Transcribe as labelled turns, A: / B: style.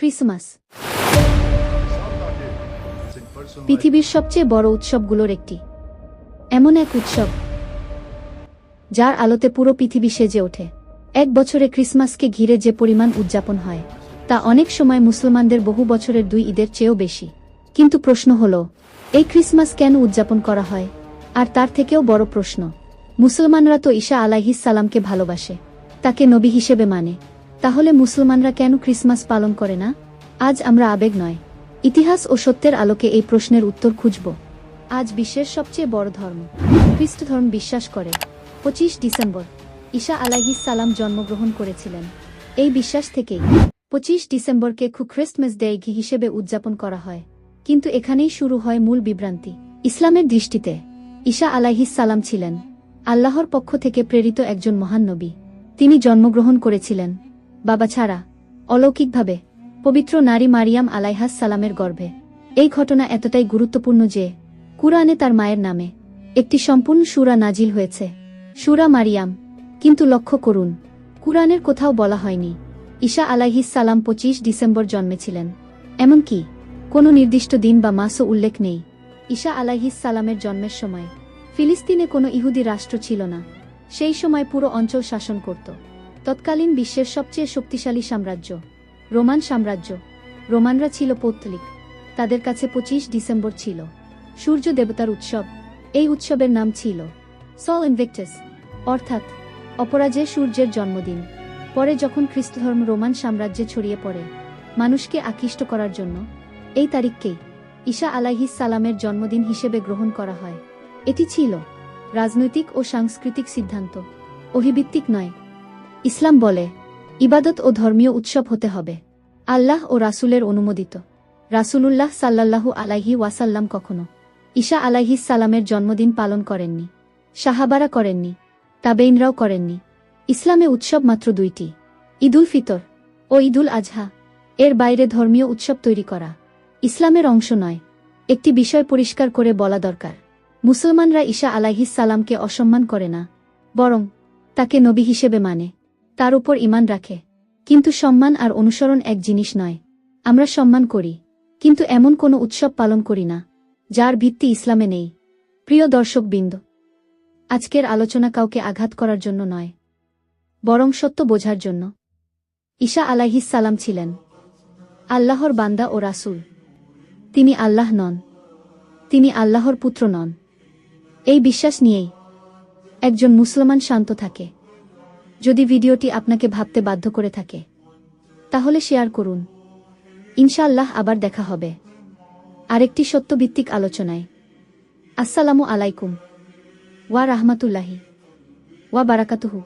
A: Christmas. পৃথিবীর সবচেয়ে বড় উৎসবগুলোর একটি। এমন এক উৎসব, যার আলোতে পুরো পৃথিবী সেজে ওঠে। এক বছরে ক্রিসমাসকে ঘিরে যে পরিমাণ উদযাপন হয়, তা অনেক সময় মুসলমানদের বহু বছরের দুই ঈদের চেয়েও বেশি। কিন্তু প্রশ্ন হল, এই ক্রিসমাস কেন উদযাপন করা হয়? আর তার থেকেও বড় প্রশ্ন, মুসলমানরা তো ঈশা আলাহিস সালামকে ভালোবাসে, তাকে নবী হিসেবে মানে। তাহলে মুসলমানরা কেন ক্রিসমাস পালন করে না? আজ আমরা আবেগ নয়। ইতিহাস ও সত্যের আলোকে এই প্রশ্নের উত্তর খুঁজব। আজ বিশ্বের সবচেয়ে বড় ধর্ম। খ্রিস্ট ধর্ম বিশ্বাস করে। পঁচিশ ডিসেম্বর। ঈশা আলাইহিস সালাম জন্মগ্রহণ করেছিলেন। এই বিশ্বাস থেকেই পঁচিশ ডিসেম্বরকে খু খ্রিস্টমাস ডে হিসেবে উদযাপন করা হয়। কিন্তু এখানেই শুরু হয় মূল বিভ্রান্তি। ইসলামের দৃষ্টিতে ঈশা আলাইহিস সালাম ছিলেন আল্লাহর পক্ষ থেকে প্রেরিত একজন মহান নবী। তিনি জন্মগ্রহণ করেছিলেন। বাবা ছাড়া, অলৌকিকভাবে, পবিত্র নারী মারিয়াম আলাইহাস সালামের গর্ভে। এই ঘটনা এতটাই গুরুত্বপূর্ণ যে, কুরআনে তার মায়ের নামে একটি সম্পূর্ণ সুরা নাজিল হয়েছে। সুরা মারিয়াম, কিন্তু লক্ষ্য করুন, কুরআনের কোথাও বলা হয়নি। ঈশা আলাইহিস সালাম পঁচিশ ডিসেম্বর জন্মেছিলেন। এমনকি, কোনো নির্দিষ্ট দিন বা মাসও উল্লেখ নেই। ঈশা আলাইহিস সালামের জন্মের সময়, ফিলিস্তিনে কোনো ইহুদি রাষ্ট্র ছিল না। সেই সময় পুরো অঞ্চল শাসন করত। তৎকালীন বিশ্বের সবচেয়ে শক্তিশালী সাম্রাজ্য, রোমান সাম্রাজ্য। রোমানরা ছিল পৌত্তলিক। তাদের কাছে পঁচিশ ডিসেম্বর ছিল। সূর্য দেবতার উৎসব। এই উৎসবের নাম ছিল সল ইনভেক্টাস অর্থাৎ অপরাজয় সূর্যের জন্মদিন। পরে যখন খ্রিস্টধর্ম রোমান সাম্রাজ্যে ছড়িয়ে পড়ে, মানুষকে আকৃষ্ট করার জন্য এই তারিখকেই ঈশা আলাইহিস সালামের জন্মদিন হিসেবে গ্রহণ করা হয়। এটি ছিল রাজনৈতিক ও সাংস্কৃতিক সিদ্ধান্ত অহিভিত্তিক নয় ইসলাম বলে, ইবাদত ও ধর্মীয় উৎসব হতে হবে। আল্লাহ ও রাসূলের অনুমোদিত। রাসূলুল্লাহ সাল্লাল্লাহু আলাইহি ওয়াসাল্লাম কখনো ঈশা আলাইহিস সালামের জন্মদিন পালন করেননি, সাহাবারা করেননি তাবেইনরাও করেননি। ইসলামে উৎসব মাত্র দুইটি, ঈদুল ফিতর ও ঈদুল আজহা। এর বাইরে ধর্মীয় উৎসব তৈরি করা ইসলামের অংশ নয়, একটি বিষয় পরিষ্কার করে বলা দরকার। মুসলমানরা ঈশা আলাইহিস সালামকে অসম্মান করে না, বরং তাকে নবী হিসেবে মানে। তার উপর ইমান রাখে। কিন্তু সম্মান আর অনুসরণ এক জিনিস নয়। আমরা সম্মান করি, কিন্তু এমন কোনো উৎসব পালন করি না, যার ভিত্তি ইসলামে নেই। প্রিয় দর্শকবৃন্দ, আজকের আলোচনা কাউকে আঘাত করার জন্য নয়, বরং সত্য বোঝার জন্য। ঈশা আলাইহিস সালাম ছিলেন আল্লাহর বান্দা ও রাসূল। তিনি আল্লাহ নন, তিনি আল্লাহর পুত্র নন। এই বিশ্বাস নিয়েই একজন মুসলমান শান্ত থাকে। যদি ভিডিওটি আপনাকে ভাবতে বাধ্য করে থাকে, তাহলে শেয়ার করুন। ইনশাআল্লাহ আবার দেখা হবে। আরেকটি সত্যভিত্তিক আলোচনায়। আসসালামু আলাইকুম। ওয়া রাহমাতুল্লাহি। ওয়া বারাকাতুহু।